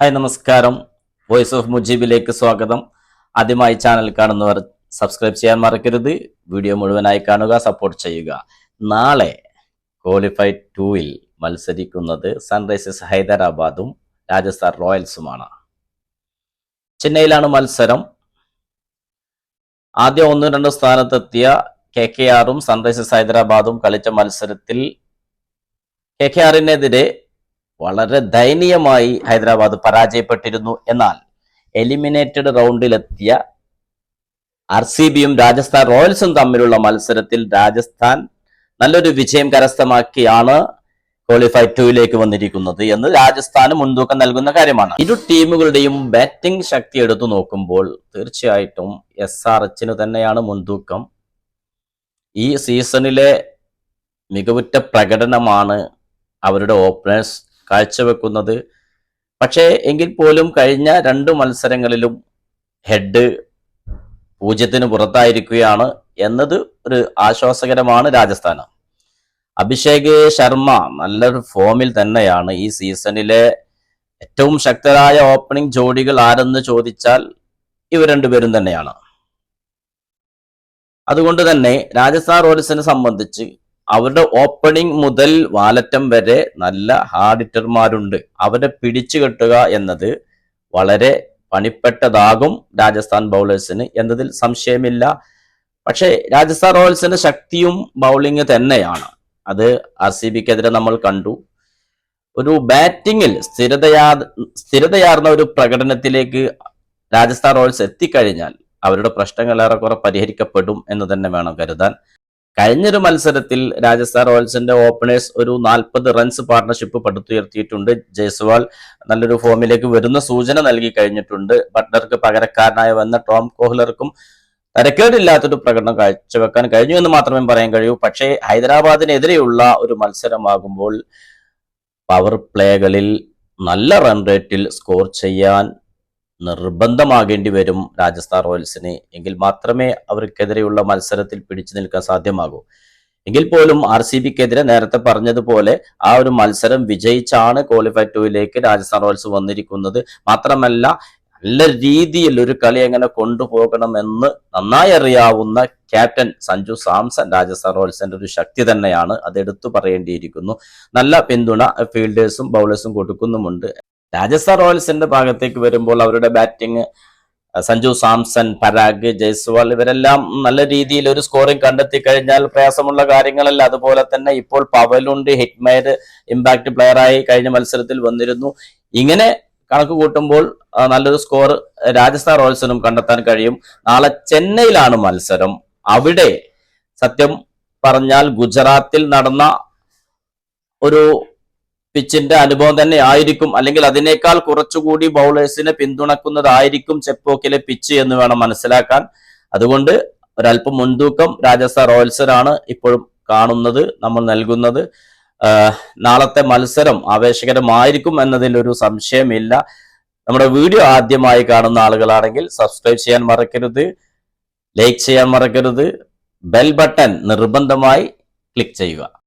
Hi നമസ്കാരം. Voice of മുജീബിലേക്ക് സ്വാഗതം. ആദ്യമായി ചാനൽ കാണുന്നവർ സബ്സ്ക്രൈബ് ചെയ്യാൻ മറക്കരുത്. വീഡിയോ മുഴുവനായി കാണുക സപ്പോർട്ട് ചെയ്യുക. നാളെ ക്വാളിഫൈഡ് ടൂവിൽ മത്സരിക്കുന്നത് സൺറൈസേഴ്സ് ഹൈദരാബാദും രാജസ്ഥാൻ റോയൽസുമാണ്. ചെന്നൈയിലാണ് മത്സരം. ആദ്യം ഒന്നും രണ്ടും സ്ഥാനത്തെത്തിയ കെ കെ ആറും സൺറൈസേഴ്സ് ഹൈദരാബാദും കളിച്ച മത്സരത്തിൽ കെ കെ ആറിനെതിരെ വളരെ ദയനീയമായി ഹൈദരാബാദ് പരാജയപ്പെട്ടിരുന്നു. എന്നാൽ എലിമിനേറ്റഡ് റൗണ്ടിലെത്തിയ ആർ സി ബിയും രാജസ്ഥാൻ റോയൽസും തമ്മിലുള്ള മത്സരത്തിൽ രാജസ്ഥാൻ നല്ലൊരു വിജയം കരസ്ഥമാക്കിയാണ് ക്വാളിഫൈ ടൂയിലേക്ക് വന്നിരിക്കുന്നത് എന്ന് രാജസ്ഥാന് മുൻതൂക്കം നൽകുന്ന കാര്യമാണ്. ഇരു ടീമുകളുടെയും ബാറ്റിംഗ് ശക്തി എടുത്തു നോക്കുമ്പോൾ തീർച്ചയായിട്ടും എസ് ആർ എച്ചിന് തന്നെയാണ് മുൻതൂക്കം. ഈ സീസണിലെ മികവുറ്റ പ്രകടനമാണ് അവരുടെ ഓപ്പണേഴ്സ് കാഴ്ചവെക്കുന്നത്. പക്ഷേ എങ്കിൽ പോലും കഴിഞ്ഞ രണ്ട് മത്സരങ്ങളിലും ഹെഡ് പൂജ്യത്തിന് പുറത്തായിരിക്കുകയാണ് എന്നത് ഒരു ആശ്വാസകരമാണ് രാജസ്ഥാന്. അഭിഷേക് ശർമ്മ നല്ലൊരു ഫോമിൽ തന്നെയാണ് ഈ സീസണിലെ ഏറ്റവും ശക്തരായ ഓപ്പണിംഗ് ജോഡികൾ ആരെന്ന് ചോദിച്ചാൽ ഇവർ രണ്ടുപേരും തന്നെയാണ്. അതുകൊണ്ട് തന്നെ രാജസ്ഥാൻ റോയൽസിനെ സംബന്ധിച്ച് അവരുടെ ഓപ്പണിംഗ് മുതൽ വാലറ്റം വരെ നല്ല ഹാർഡ് ഹിറ്റർമാരുണ്ട് അവരെ പിടിച്ചു കെട്ടുക എന്നത് വളരെ പണിപ്പെട്ടതാകും രാജസ്ഥാൻ ബൗളേഴ്സിന് എന്നതിൽ സംശയമില്ല. പക്ഷേ രാജസ്ഥാൻ റോയൽസിന്റെ ശക്തിയും ബൗളിംഗ് തന്നെയാണ്. അത് ആർ സി ബിക്കെതിരെ നമ്മൾ കണ്ടു. ഒരു ബാറ്റിങ്ങിൽ സ്ഥിരതയാ സ്ഥിരതയാർന്ന ഒരു പ്രകടനത്തിലേക്ക് രാജസ്ഥാൻ റോയൽസ് എത്തിക്കഴിഞ്ഞാൽ അവരുടെ പ്രശ്നങ്ങൾ ഏറെക്കുറെ പരിഹരിക്കപ്പെടും എന്ന് തന്നെ വേണം കരുതാൻ. കഴിഞ്ഞൊരു മത്സരത്തിൽ രാജസ്ഥാൻ റോയൽസിന്റെ ഓപ്പണേഴ്സ് ഒരു നാൽപ്പത് റൺസ് പാർട്ണർഷിപ്പ് പടുത്തുയർത്തിയിട്ടുണ്ട്. ജയ്സ്വാൾ നല്ലൊരു ഫോമിലേക്ക് വരുന്ന സൂചന നൽകി കഴിഞ്ഞിട്ടുണ്ട്. ബട്ട്ലർക്ക് പകരക്കാരനായി വന്ന ടോം കോഹ്ലർക്കും തരക്കേടില്ലാത്തൊരു പ്രകടനം കാഴ്ചവെക്കാൻ കഴിഞ്ഞു എന്ന് മാത്രമേ പറയാൻ കഴിയൂ. പക്ഷേ ഹൈദരാബാദിനെതിരെയുള്ള ഒരു മത്സരമാകുമ്പോൾ പവർ പ്ലേകളിൽ നല്ല റൺ റേറ്റിൽ സ്കോർ ചെയ്യാൻ നിർബന്ധമാകേണ്ടി വരും രാജസ്ഥാൻ റോയൽസിന്. എങ്കിൽ മാത്രമേ അവർക്കെതിരെയുള്ള മത്സരത്തിൽ പിടിച്ചു നിൽക്കാൻ സാധ്യമാകൂ. എങ്കിൽ പോലും ആർ സി ബിക്കെതിരെ നേരത്തെ പറഞ്ഞതുപോലെ ആ ഒരു മത്സരം വിജയിച്ചാണ് ക്വാളിഫൈ ടൂയിലേക്ക് രാജസ്ഥാൻ റോയൽസ് വന്നിരിക്കുന്നത്. മാത്രമല്ല നല്ല രീതിയിൽ ഒരു കളി എങ്ങനെ കൊണ്ടുപോകണമെന്ന് നന്നായി അറിയാവുന്ന ക്യാപ്റ്റൻ സഞ്ജു സാംസൺ രാജസ്ഥാൻ റോയൽസിന്റെ ഒരു ശക്തി തന്നെയാണ്. അത് എടുത്തു പറയേണ്ടിയിരിക്കുന്നു. നല്ല പിന്തുണ ഫീൽഡേഴ്സും ബൗളേഴ്സും കൊടുക്കുന്നുമുണ്ട്. രാജസ്ഥാൻ റോയൽസിന്റെ ഭാഗത്തേക്ക് വരുമ്പോൾ അവരുടെ ബാറ്റിംഗ് സഞ്ജു സാംസൺ പരാഗ് ജയ്സ്വാൾ ഇവരെല്ലാം നല്ല രീതിയിൽ ഒരു സ്കോറിംഗ് കണ്ടെത്തി കഴിഞ്ഞാൽ പ്രയാസമുള്ള കാര്യങ്ങളല്ല. അതുപോലെ തന്നെ ഇപ്പോൾ പവലുണ്ട് ഹിറ്റ്മയർ ഇമ്പാക്ട് പ്ലെയറായി കഴിഞ്ഞ മത്സരത്തിൽ വന്നിരുന്നു. ഇങ്ങനെ കണക്ക് കൂട്ടുമ്പോൾ നല്ലൊരു സ്കോർ രാജസ്ഥാൻ റോയൽസിനും കണ്ടെത്താൻ കഴിയും. നാളെ ചെന്നൈയിലാണ് മത്സരം. അവിടെ സത്യം പറഞ്ഞാൽ ഗുജറാത്തിൽ നടന്ന ഒരു പിച്ചിന്റെ അനുഭവം തന്നെ ആയിരിക്കും. അല്ലെങ്കിൽ അതിനേക്കാൾ കുറച്ചുകൂടി ബൗളേഴ്സിനെ പിന്തുണക്കുന്നതായിരിക്കും ചെപ്പോക്കിലെ പിച്ച് എന്ന് വേണം മനസ്സിലാക്കാൻ. അതുകൊണ്ട് ഒരല്പം മുൻതൂക്കം രാജസ്ഥാൻ റോയൽസിനാണ് ഇപ്പോഴും കാണുന്നത് നമ്മൾ നൽകുന്നത്. നാളത്തെ മത്സരം ആവേശകരമായിരിക്കും എന്നതിൽ ഒരു സംശയമില്ല. നമ്മുടെ വീഡിയോ ആദ്യമായി കാണുന്ന ആളുകളാണെങ്കിൽ സബ്സ്ക്രൈബ് ചെയ്യാൻ മറക്കരുത് ലൈക്ക് ചെയ്യാൻ മറക്കരുത് ബെൽ ബട്ടൺ നിർബന്ധമായി ക്ലിക്ക് ചെയ്യുക.